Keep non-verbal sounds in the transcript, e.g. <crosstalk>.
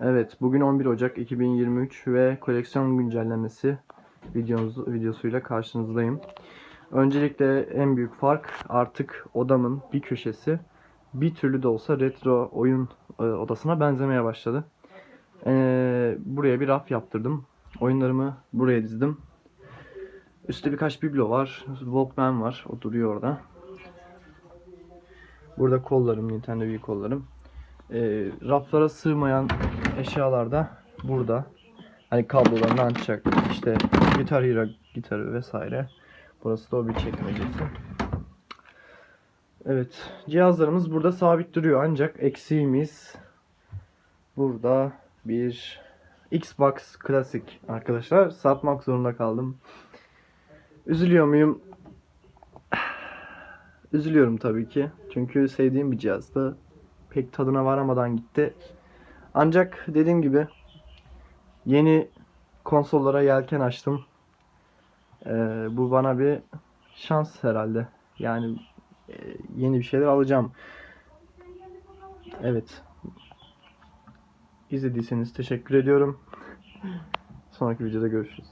Evet, bugün 11 Ocak 2023 ve koleksiyon güncellemesi videomuz, videosuyla karşınızdayım. Öncelikle en büyük fark artık odamın bir köşesi bir türlü de olsa retro oyun e, odasına benzemeye başladı. Ee, buraya bir raf yaptırdım. Oyunlarımı buraya dizdim. Üstte birkaç biblo var. Walkman var. O duruyor orada. Burada kollarım, Nintendo Wii kollarım. Ee, raflara sığmayan eşyalar da burada. Hani kablolarını ancak işte Guitar Hero gitarı vesaire. Burası da o bir çekmecesi. Evet, cihazlarımız burada sabit duruyor ancak eksiğimiz burada bir Xbox Classic arkadaşlar. Satmak zorunda kaldım. Üzülüyor muyum? <sighs> Üzülüyorum tabii ki. Çünkü sevdiğim bir cihazdı. Pek tadına varamadan gitti. Ancak dediğim gibi yeni konsollara yelken açtım. Ee, bu bana bir şans herhalde. Yani e, yeni bir şeyler alacağım. Evet. İzlediyseniz teşekkür ediyorum. Sonraki videoda görüşürüz.